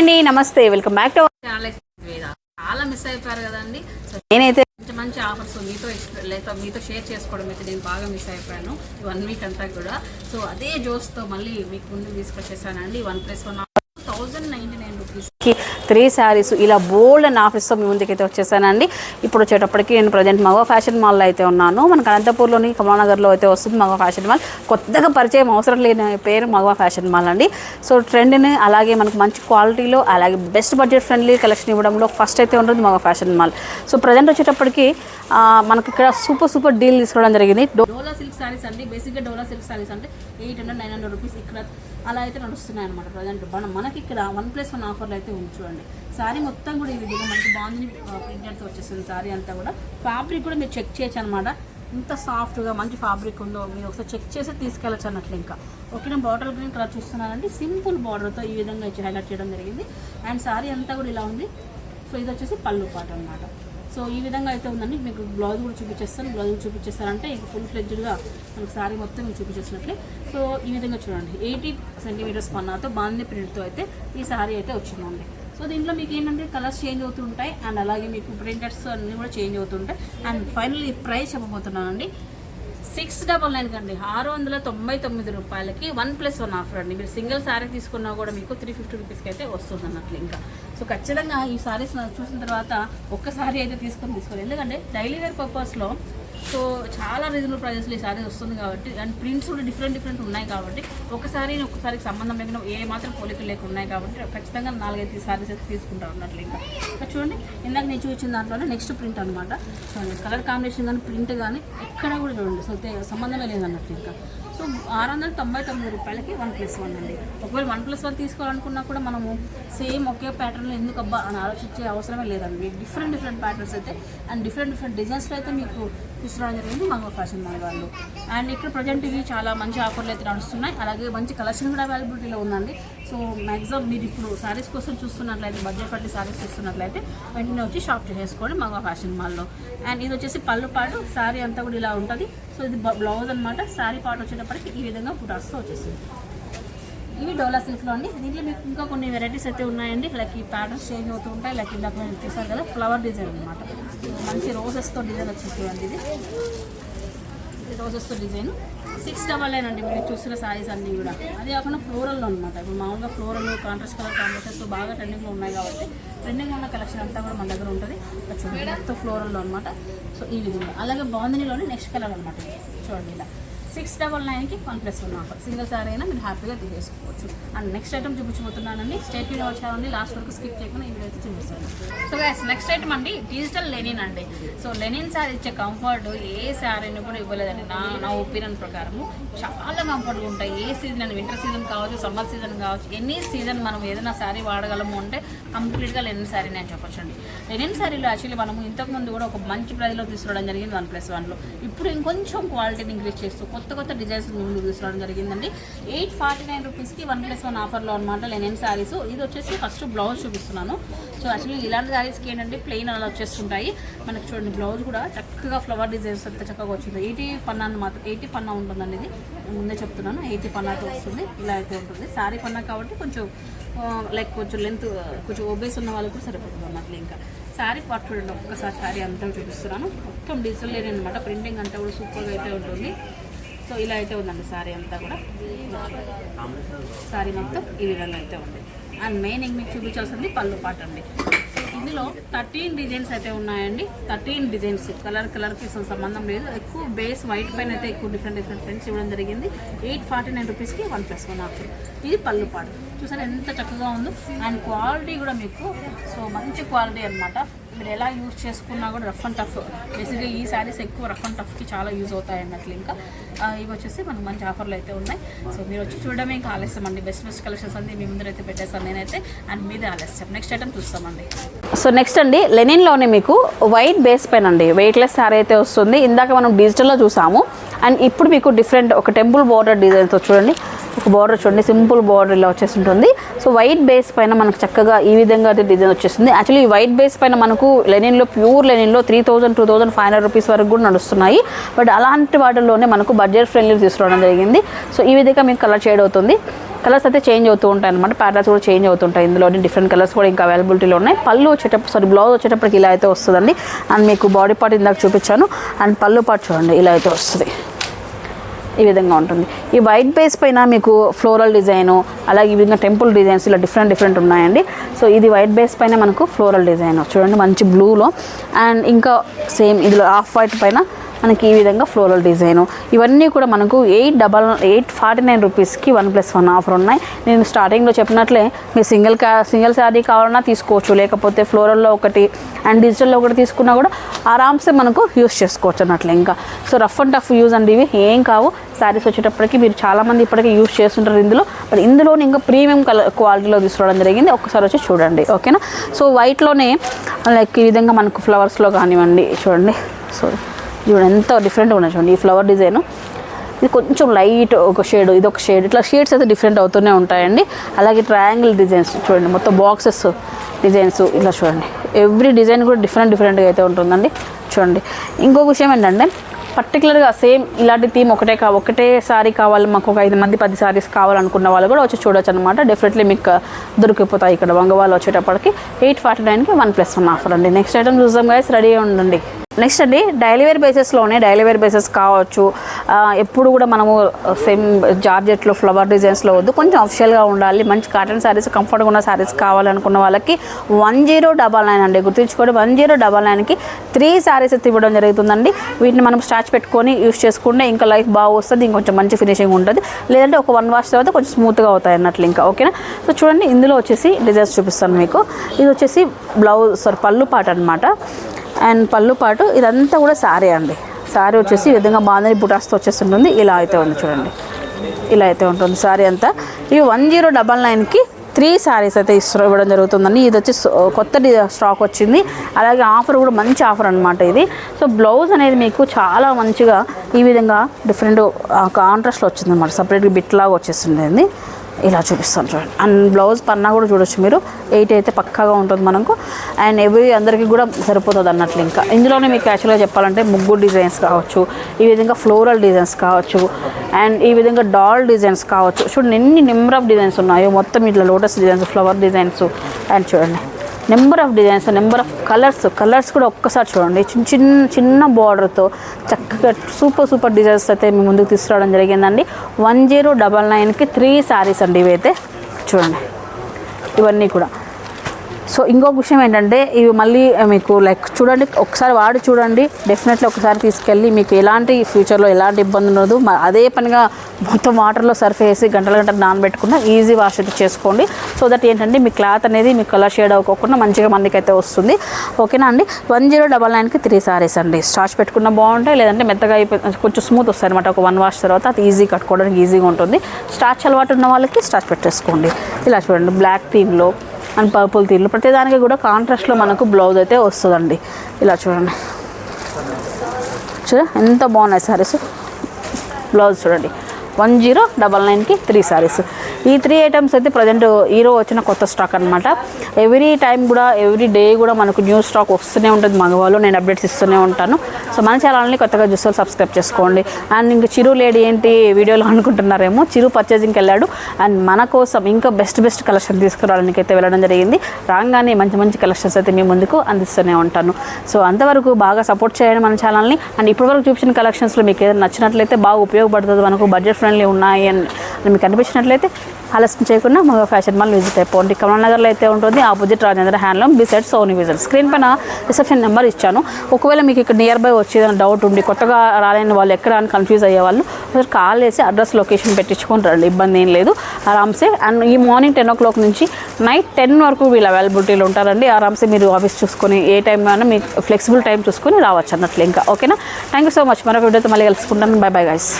అండి నమస్తే. Welcome back to చాలా మిస్ అయిపోయారు కదండి. సో నేనైతే మంచి మంచి ఆఫర్స్ మీతో లేదా మీతో షేర్ చేసుకోవడం అయితే నేను బాగా మిస్ అయిపోయాను. వన్ వీక్ అంతా కూడా. సో అదే జోస్తో మళ్ళీ మీకు ముందు తీసుకొచ్చేసానండి. One plus one three saris ఇలా బోల్డ్ అండ్ ఆఫీస్తో మీ ముందుకైతే వచ్చేసానండి. ఇప్పుడు వచ్చేటప్పటికి నేను ప్రజెంట్ మగ ఫ్యాషన్ మాల్లో అయితే ఉన్నాను. మనకు అనంతపూర్లోని కమలానగర్లో అయితే వస్తుంది మగ ఫ్యాషన్ మాల్. కొత్తగా పరిచయం అవసరం లేని పేరు మగ ఫ్యాషన్ మాల్ అండి. సో ట్రెండ్ని అలాగే మనకు మంచి క్వాలిటీలో అలాగే బెస్ట్ బడ్జెట్ ఫ్రెండ్లీ కలెక్షన్ ఇవ్వడంలో ఫస్ట్ అయితే ఉంటుంది మగ ఫ్యాషన్ మాల్. సో ప్రజెంట్ వచ్చేటప్పటికి మనకి ఇక్కడ సూపర్ సూపర్ డీల్ తీసుకోవడం జరిగింది. డోలా సిల్క్ సారీస్ అండి. బేసిక్గా డోలా సిల్క్ సారీస్ అంటే eight hundred nine hundred rupees ఇక్కడ అలా అయితే నడుస్తున్నాయి అనమాట ప్రజెంట్. మన మనకి ఇక్కడ వన్ ప్లస్ వన్ ఆఫర్లు అయితే ఉంది చూడండి. మొత్తం కూడా ఈ విధంగా మనకి బాగుంది ప్రింటెడ్తో వచ్చేస్తుంది శారీ అంతా కూడా. ఫ్యాబ్రిక్ కూడా మీరు చెక్ చేయొచ్చు అనమాట ఇంత సాఫ్ట్గా మంచి ఫ్యాబ్రిక్ ఉందో మీరు ఒకసారి చెక్ చేసి తీసుకెళ్ళచ్చు అన్నట్లు ఇంకా. ఓకేనా బాటిల్ గ్రీన్ కలర్ చూస్తున్నానండి. సింపుల్ బార్డర్తో ఈ విధంగా ఇచ్చి హైలైట్ చేయడం జరిగింది. అండ్ శారీ అంతా కూడా ఇలా ఉంది. సో ఇది వచ్చేసి పళ్ళు పాట అనమాట సో ఈ విధంగా అయితే ఉందండి. మీకు బ్లౌజ్ కూడా చూపించేస్తాను. బ్లౌజ్ కూడా చూపించేస్తారంటే ఇక ఫుల్ ఫ్లెడ్జ్డ్గా మనకు సారీ మొత్తం మీకు చూపించేసినట్లే. సో ఈ విధంగా చూడండి. ఎయిటీ సెంటీమీటర్స్ పన్నాతో బాగుంది ప్రింట్తో అయితే ఈ సారీ అయితే వచ్చిందండి. సో దీంట్లో మీకు ఏంటంటే కలర్స్ చేంజ్ అవుతుంటాయి అండ్ అలాగే మీకు ప్రింటర్స్ అన్నీ కూడా చేంజ్ అవుతుంటాయి అండ్ ఫైనల్ ప్రైస్ చెప్పబోతున్నానండి. సిక్స్ డబల్ నైన్ కండి. ఆరు వందల తొంభై తొమ్మిది రూపాయలకి వన్ ప్లస్ వన్ ఆఫర్ అండి. మీరు సింగిల్ శారీ తీసుకున్నా కూడా మీకు త్రీ ఫిఫ్టీ రూపీస్కి అయితే వస్తుంది అన్నట్లు ఇంకా. సో ఖచ్చితంగా ఈ శారీస్ చూసిన తర్వాత ఒక్క శారీ అయితే తీసుకొని తీసుకోవాలి. ఎందుకంటే డైలీ వేర్ పర్పస్లో సో చాలా రీజనబుల్ ప్రైజెస్లో ఈ సారీ వస్తుంది కాబట్టి అండ్ ప్రింట్స్ కూడా డిఫరెంట్ డిఫరెంట్ ఉన్నాయి కాబట్టి ఒకసారి ఒకసారికి సంబంధం లేకుండా ఏ మాత్రం పోలికలు లేకుండా ఉన్నాయి కాబట్టి ఖచ్చితంగా నాలుగైదు సారీస్ అయితే తీసుకుంటా అన్నట్లు ఇంకా. చూడండి ఇందాక నేను చూసిన దాంట్లోనే నెక్స్ట్ ప్రింట్ అనమాట చూడండి కలర్ కాంబినేషన్ కానీ ప్రింట్ కానీ ఎక్కడ కూడా చూడండి సో తే- సంబంధమే లేదన్నట్లు ఇంకా. సో ఆరు వందల తొంభై తొమ్మిది రూపాయలకి వన్ ప్లస్ వన్ అండి. ఒకవేళ వన్ ప్లస్ వన్ తీసుకోవాలనుకున్నా కూడా మనము సేమ్ ఒకే ప్యాటర్న్లో ఎందుకు అబ్బా అని ఆలోచించే అవసరమే లేదండి. డిఫరెంట్ డిఫరెంట్ ప్యాటర్న్స్ అయితే అండ్ డిఫరెంట్ డిఫరెంట్ డిజైన్స్లో అయితే మీకు తీసుకురావడం జరిగింది మంగళ ఫ్యాషన్ మాల్ వాళ్ళు. అండ్ ఇక్కడ ప్రజెంట్ ఇవి చాలా మంచి ఆఫర్లు అయితే నడుస్తున్నాయి. అలాగే మంచి కలెక్షన్ కూడా అవైలబిలిటీలో ఉందండి. సో మ్యాక్సిమం మీరు ఇప్పుడు శారీస్ కోసం చూస్తున్నట్లయితే బడ్జెట్ పట్టి శారీస్ చూస్తున్నట్లయితే వెంటనే వచ్చి షాప్ చేసుకోండి మగ ఫ్యాషన్ మాల్లో అండ్ ఇది వచ్చేసి పళ్ళు పాటు శారీ అంతా కూడా ఇలా ఉంటుంది. సో ఇది బ్లౌజ్ అనమాట శారీ పాటు వచ్చేటప్పటికి ఈ విధంగా పుటాస్తో వచ్చేసింది. ఇవి డోలా సిల్క్లో అండి. దీంట్లో మీకు ఇంకా కొన్ని వెరైటీస్ అయితే ఉన్నాయండి. లైక్ ఈ ప్యాటర్న్స్ చేంజ్ అవుతూ ఉంటాయి. లైక్ ఇందాక నేను చూసాను కదా ఫ్లవర్ డిజైన్ అనమాట మంచి రోజెస్తో డిజైన్ వచ్చింది ఇది. రోజెస్తో డిజైన్. సిక్స్ డబల్ నైన్ అండి మీరు చూసిన సారీస్ అన్నీ కూడా. అది కాకుండా ఫ్లోరల్లో అనమాట ఇప్పుడు మామూలుగా ఫ్లోరల్ కాంట్రాస్ట్ కలర్ కాంబినేషన్స్ బాగా ట్రెండింగ్లో ఉన్నాయి కాబట్టి ట్రెండింగ్ ఉన్న కలెక్షన్ అంతా కూడా మన దగ్గర ఉంటుంది. చూడండి మొత్తం ఫ్లోరల్లో అనమాట సో ఈ విధంగా. అలాగే బాందినిలోనే నెక్స్ట్ కలర్ అనమాట చూడండి ఇలా. సిక్స్ డబల్ నైన్కి one plus one offer. Single sari అయినా మీరు హ్యాపీగా తీసేసుకోవచ్చు. అండ్ నెక్స్ట్ ఐటమ్ చూపించబోతున్నానండి. స్టేట్ మీద ఉంది లాస్ట్ వరకు స్కిప్ చేయకుండా ఈ వీడియో అయితే చూపిస్తాను. సో గైస్ నెక్స్ట్ ఐటమ్ అండి డిజిటల్ లెనిన్ అండి. సో లెనిన్ సారీ ఇచ్చే కంఫర్ట్ ఏ శారీని కూడా ఇవ్వలేదండి. నా నా ఒపీనియన్ ప్రకారము చాలా కంఫర్ట్గా ఉంటాయి. ఏ సీజన్ అని వింటర్ సీజన్ కావచ్చు సమ్మర్ సీజన్ కావచ్చు ఎనీ సీజన్ మనం ఏదైనా శారీ వాడగలము అంటే కంప్లీట్గా లెనిన్ శారీ నేను చెప్పొచ్చండి. లెనిన్ శారీలో యాక్చువల్లీ మనము ఇంతకుముందు కూడా ఒక మంచి ప్రైజ్లో తీసుకురావడం జరిగింది వన్ ప్లస్ వన్లో. ఇప్పుడు ఇంకొంచెం క్వాలిటీని ఇంక్రీజ్ చేస్తూ కొత్త కొత్త డిజైన్స్ ముందు తీసుకోవడం జరిగిందండి. ఎయిట్ ఫార్టీ నైన్ రూపీస్కి వన్ ప్లస్ వన్ ఆఫర్లో అనమాట లెనిన్ శారీస్ ఇది వచ్చేసి ఫస్ట్ బ్లౌజ్ చూపిస్తున్నాను. సో యాక్చువల్లీ ఇలాంటి శారీస్కి ఏంటంటే ప్లెయిన్ అలా వచ్చేస్తుంటాయి. మనకి చూడండి బ్లౌజ్ కూడా చక్కగా ఫ్లవర్ డిజైన్స్ అంతా చక్కగా వచ్చింది. ఎయిటీ పన్నాను మాత్రం ఎయిటీ పన్నా ఉంటుందండి ఇది. ముందే చెప్తున్నాను ఎయిటీ పన్నాకి వస్తుంది ఇలా అయితే ఉంటుంది. శారీ పన్నా కాబట్టి కొంచెం లైక్ కొంచెం లెంత్ కొంచెం ఒబేస్ ఉన్న వాళ్ళకు కూడా సరిపోతుంది అన్నట్లు ఇంకా. శారీ పార్ట్ చూడండి ఒక్కసారి శారీ అంతా చూపిస్తున్నాను. మొత్తం డిజిటల్ లేని అనమాట ప్రింటింగ్ అంతా కూడా సూపర్గా అయితే ఉంటుంది. సో ఇలా అయితే ఉందండి శారీ అంతా కూడా. శారీ మొత్తం ఈ విధంగా అయితే ఉంది. అండ్ మెయిన్ ఇంక మీకు చూపించాల్సింది పళ్ళు పాట అండి. ఇందులో థర్టీన్ డిజైన్స్ అయితే ఉన్నాయండి. థర్టీన్ డిజైన్స్ కలర్ కలర్కి అసలు సంబంధం లేదు. ఎక్కువ బేస్ వైట్ పైన అయితే ఎక్కువ డిఫరెంట్ డిఫరెంట్ ప్రింట్స్ ఇవ్వడం జరిగింది. ఎయిట్ ఫార్టీ నైన్ రూపీస్కి వన్ ప్లస్ వన్ ఆఫర్ ఇది పళ్ళు పాట. చూసారు ఎంత చక్కగా ఉందో. అండ్ క్వాలిటీ కూడా మీకు సో మంచి క్వాలిటీ అనమాట మీరు ఎలా యూజ్ చేసుకున్నా కూడా రఫ్ అండ్ టఫ్ బేసిక్గా ఈ శారీస్ ఎక్కువ రఫ్ అండ్ టఫ్కి చాలా యూజ్ అవుతాయి అన్నట్లు ఇంకా. ఇవి వచ్చేసి మనకు మంచి ఆఫర్లు అయితే ఉన్నాయి. సో మీరు వచ్చి చూడడమే ఇంకా ఆలస్యం అండి. బెస్ట్ బెస్ట్ కలెక్షన్స్ అన్ని మీ ముందర అయితే పెట్టేస్తాను నేనైతే. అండ్ మీదే ఆలస్యం. నెక్స్ట్ ఐటమ్ చూస్తామండి. సో నెక్స్ట్ అండి లెనిన్లోనే మీకు వైట్ బేస్ పెన్ అండి. వెయిట్లెస్ శారీ అయితే వస్తుంది. ఇందాక మనం డిజిటల్లో చూసాము. అండ్ ఇప్పుడు మీకు డిఫరెంట్ ఒక టెంపుల్ బార్డర్ డిజైన్తో చూడండి. ఒక బార్డర్ చూడండి సింపుల్ బార్డర్ ఇలా వచ్చేసి ఉంటుంది సో వైట్ బేస్ పైన మనకు చక్కగా ఈ విధంగా అయితే డిజైన్ వచ్చేసింది యాక్చువల్లీ ఈ వైట్ బేస్ పైన మనకు లెనిన్లో pure లెనిన్లో three thousand two thousand five hundred rupees వరకు కూడా నడుస్తున్నాయి. బట్ అలాంటి వాటిల్లోనే మనకు బడ్జెట్ ఫ్రెండ్లీ తీసుకురావడం జరిగింది. సో ఈ విధంగా మీకు కలర్ షేడ్ అవుతుంది. కలర్స్ అయితే చేంజ్ అవుతూ ఉంటాయి అనమాట ప్యాటర్న్స్ కూడా చేంజ్ అవుతుంటాయి ఇందులో డిఫరెంట్ కలర్స్ కూడా ఇంకా అవైలబిలిటీలో ఉన్నాయి. పళ్ళు వచ్చేటప్పుడు సారీ బ్లౌజ్ వచ్చేటప్పటికి ఇలా అయితే వస్తుందండి. అండ్ మీకు బాడీ పార్ట్ ఇందాక చూపించాను. అండ్ పళ్ళు పార్ట్ చూడండి ఇలా అయితే వస్తుంది. ఈ విధంగా ఉంటుంది. ఈ వైట్ బేస్ పైన మీకు ఫ్లోరల్ డిజైను అలాగే ఈ విధంగా టెంపుల్ డిజైన్స్ ఇలా డిఫరెంట్ డిఫరెంట్ ఉన్నాయండి. సో ఇది వైట్ బేస్ పైన మనకు ఫ్లోరల్ డిజైన్ చూడండి మంచి బ్లూలో అండ్ ఇంకా సేమ్ ఇందులో ఆఫ్ వైట్ పైన మనకి ఈ విధంగా ఫ్లోరల్ డిజైను ఇవన్నీ కూడా మనకు eight double eight forty nine రూపీస్కి వన్ ప్లస్ వన్ ఆఫర్ ఉన్నాయి. నేను స్టార్టింగ్లో చెప్పినట్లే మీరు సింగిల్ కా సింగిల్ శారీ కావాలన్నా తీసుకోవచ్చు. లేకపోతే ఫ్లోరల్లో ఒకటి అండ్ డిజిటల్లో ఒకటి తీసుకున్నా కూడా ఆరామ్సే మనకు యూస్ చేసుకోవచ్చు అన్నట్లు ఇంకా. So rough and tough use అండి ఇవి. ఏం కావు. శారీస్ వచ్చేటప్పటికి మీరు చాలామంది ఇప్పటికీ యూస్ చేస్తుంటారు ఇందులో. బట్ ఇందులోనే ఇంకా ప్రీమియం కలర్ క్వాలిటీలో తీసుకోవడం జరిగింది. ఒకసారి వచ్చి చూడండి. ఓకేనా? సో వైట్లోనే లైక్ ఈ విధంగా మనకు ఫ్లవర్స్లో కానివ్వండి చూడండి. సో చూడండి ఎంత డిఫరెంట్గా ఉన్నాయి చూడండి ఈ ఫ్లవర్ డిజైను. ఇది కొంచెం లైట్ ఒక షేడ్ ఇది ఒక షేడ్. ఇట్లా షేడ్స్ అయితే డిఫరెంట్ అవుతూనే ఉంటాయండి. అలాగే ట్రయాంగిల్ డిజైన్స్ చూడండి మొత్తం బాక్సెస్ డిజైన్స్ ఇలా చూడండి. ఎవ్రీ డిజైన్ కూడా డిఫరెంట్ డిఫరెంట్గా అయితే ఉంటుందండి. చూడండి. ఇంకో విషయం ఏంటంటే పర్టికులర్గా సేమ్ ఇలాంటి థీమ్ ఒకటే కా ఒకటే సారీ కావాలి మాకు ఒక ఐదు మంది పది సారీస్ కావాలనుకున్న వాళ్ళు కూడా వచ్చి చూడొచ్చు అనమాట డెఫినెట్లీ మీకు uh, దొరికిపోతాయి ఇక్కడ వంగవాళ్ళు వచ్చేటప్పటికి. ఎయిట్ ఫార్టీ నైన్కి వన్ ప్లస్ వన్ ఆఫర్ అండి. నెక్స్ట్ ఐటమ్ చూద్దాం గైస్ రెడీ ఉండండి. నెక్స్ట్ అండి డైలీ వేర్ బేసెస్లోనే డైలీ వేర్ బేసెస్ కావచ్చు. ఎప్పుడు కూడా మనము సేమ్ జార్జెట్లో ఫ్లవర్ డిజైన్స్లో వద్దు. కొంచెం అఫిషియల్గా ఉండాలి. మంచి కాటన్ శారీస్ కంఫర్ట్గా ఉన్న శారీస్ కావాలనుకున్న వాళ్ళకి వన్ జీరో డబల్ నైన్ అండి. గుర్తుంచుకోండి వన్ జీరో డబల్ నైన్కి త్రీ శారీస్ అయితే ఇవ్వడం జరుగుతుందండి. వీటిని మనం స్టార్చ్ పెట్టుకొని యూస్ చేసుకుంటే ఇంకా లైఫ్ బాగా వస్తుంది ఇంకొంచెం మంచి ఫినిషింగ్ ఉంటుంది. లేదంటే ఒక వన్ వాష్ తర్వాత కొంచెం స్మూత్గా అవుతాయి అన్నట్లు ఇంకా ఓకేనా సో చూడండి ఇందులో వచ్చేసి డిజైన్స్ చూపిస్తాను మీకు. ఇది వచ్చేసి బ్లౌజ్ సారీ పళ్ళు పాట అనమాట అండ్ పళ్ళు పాటు ఇదంతా కూడా సారీ అండి. సారీ వచ్చేసి ఈ విధంగా బాందని బుటాస్తో వచ్చేస్తుంటుంది. ఇలా అయితే ఉంది చూడండి. ఇలా అయితే ఉంటుంది సారీ అంతా. ఇవి వన్ జీరో డబల్ నైన్కి త్రీ శారీస్ అయితే ఇస్తూ ఇవ్వడం జరుగుతుందండి. ఇది వచ్చి కొత్త స్టాక్ వచ్చింది. అలాగే ఆఫర్ కూడా మంచి ఆఫర్ అనమాట ఇది. సో బ్లౌజ్ అనేది మీకు చాలా మంచిగా ఈ విధంగా డిఫరెంట్ కాంట్రాస్ట్లో వచ్చింది అనమాట సపరేట్గా బిట్లాగా వచ్చేస్తుంది ఇలా చూపిస్తాను చూడండి అండ్ బ్లౌజ్ పన్నా కూడా చూడొచ్చు మీరు. ఎయిట్ అయితే పక్కాగా ఉంటుంది మనకు. అండ్ ఎవ్రీ అందరికీ కూడా సరిపోతుంది అన్నట్లు ఇంకా. ఇందులోనే మీకు యాక్చువల్గా చెప్పాలంటే ముగ్గు డిజైన్స్ కావచ్చు ఈ విధంగా ఫ్లోరల్ డిజైన్స్ కావచ్చు అండ్ ఈ విధంగా డాల్ డిజైన్స్ కావచ్చు. చూడండి ఎన్ని నెంబర్ ఆఫ్ డిజైన్స్ ఉన్నాయో. మొత్తం ఇట్లా lotus designs flower designs and చూడండి. Number of designs number of colours colours కూడా ఒక్కసారి చూడండి. చిన్న చిన్న చిన్న బార్డర్తో చక్కగా సూపర్ సూపర్ డిజైన్స్ అయితే మీ ముందుకు తీసుకురావడం జరిగిందండి. వన్ జీరో డబల్ నైన్కి త్రీ శారీస్ అండి ఇవైతే. చూడండి. ఇవన్నీ కూడా. సో ఇంకొక విషయం ఏంటంటే ఇవి మళ్ళీ మీకు లైక్ చూడండి ఒకసారి వాడి చూడండి. డెఫినెట్లీ ఒకసారి తీసుకెళ్ళి మీకు ఎలాంటి ఫ్యూచర్లో ఎలాంటి ఇబ్బంది ఉండదు. అదే పనిగా మొత్తం వాటర్లో సర్ఫ్ వేసి గంటల గంటలు నానబెట్టుకున్న ఈజీ వాష్ అయితే చేసుకోండి. సో దట్ ఏంటంటే మీ క్లాత్ అనేది మీ కలర్ షేడ్ అవ్వకుండా మంచిగా మందికైతే వస్తుంది. ఓకేనా అండి? వన్ జీరో డబల్ నైన్కి త్రీ సారీస్ అండి. స్టార్చ్ పెట్టుకున్న బాగుంటాయి లేదంటే మెత్తగా అయిపోయి కొంచెం స్మూత్ వస్తాయి అనమాట ఒక వన్ వాష్ తర్వాత అది ఈజీ కట్టుకోవడానికి ఈజీగా ఉంటుంది. స్టార్చ్ అలవాటు ఉన్న వాళ్ళకి స్టార్చ్ పెట్టేసుకోండి. ఇలా చూడండి బ్లాక్ థీమ్లో అండ్ పర్పుల్ తీర్లు. ప్రతిదానికి కూడా కాంట్రాస్ట్లో మనకు బ్లౌజ్ అయితే వస్తుందండి. ఇలా చూడండి. చూడ ఎంత బాగున్నాయి సారీస్ బ్లౌజ్ చూడండి. వన్ జీరో డబల్ నైన్కి త్రీ సారీస్. ఈ త్రీ ఐటమ్స్ అయితే ప్రజెంట్ హీరో వచ్చిన కొత్త స్టాక్ అనమాట ఎవ్రీ టైం కూడా ఎవ్రీ డే కూడా మనకు న్యూ స్టాక్ వస్తూనే ఉంటుంది మగవాళ్ళు. నేను అప్డేట్స్ ఇస్తూనే ఉంటాను. సో మన ఛానల్ని కొత్తగా చూస్తే సబ్స్క్రైబ్ చేసుకోండి. అండ్ ఇంకా చిరు లేడీ ఏంటి వీడియోలో అనుకుంటున్నారేమో చిరు పర్చేజింగ్కి వెళ్ళాడు అండ్ మన కోసం ఇంకా బెస్ట్ బెస్ట్ కలెక్షన్ తీసుకురావడానికి అయితే వెళ్ళడం జరిగింది. రాగానే మంచి మంచి కలెక్షన్స్ అయితే మీ ముందుకు అందిస్తూనే ఉంటాను. సో అంతవరకు బాగా సపోర్ట్ చేయండి మన ఛానల్ని. అండ్ ఇప్పటివరకు చూపించిన కలెక్షన్స్లో మీకు ఏదైనా నచ్చినట్లయితే బాగా ఉపయోగపడుతుంది. మనకు బడ్జెట్ ఫ్రెండ్లీ ఉన్నాయి అని మీకు అనిపించినట్లయితే ఆలస్యం చేయకుండా మా ఫ్యాషన్ మాల్ విజిట్ అయిపోండి కమల్ నగర్లో అయితే ఉంటుంది opposite Rajendra handloom beside Sony vision screen పైన రిసెప్షన్ నెంబర్ ఇచ్చాను. ఒకవేళ మీకు ఇక్కడ నియర్ బై వచ్చేదని డౌట్ ఉండి కొత్తగా రాలేని వాళ్ళు ఎక్కడ అని కన్ఫ్యూజ్ అయ్యే వాళ్ళు ఒకసారి కాల్ చేసి అడ్రస్ లొకేషన్ పెట్టించుకొని రండి. ఇబ్బంది ఏం లేదు. ఆరామ్సే అండ్ ఈ మార్నింగ్ టెన్ ఓ క్లాక్ నుంచి నైట్ టెన్ వరకు వీళ్ళు అవైలబిలిటీలో ఉంటారండి. ఆరామ్సే మీరు ఆఫీస్ చూసుకొని ఏ టైం అయినా మీకు ఫ్లెక్సిబుల్ టైం చూసుకొని రావచ్చు అన్నట్లు ఇంకా. ఓకేనా థ్యాంక్ యూ సో మచ్ మరొక వీడియోతో మళ్ళీ కలుసుకుంటాను బై బై గైస్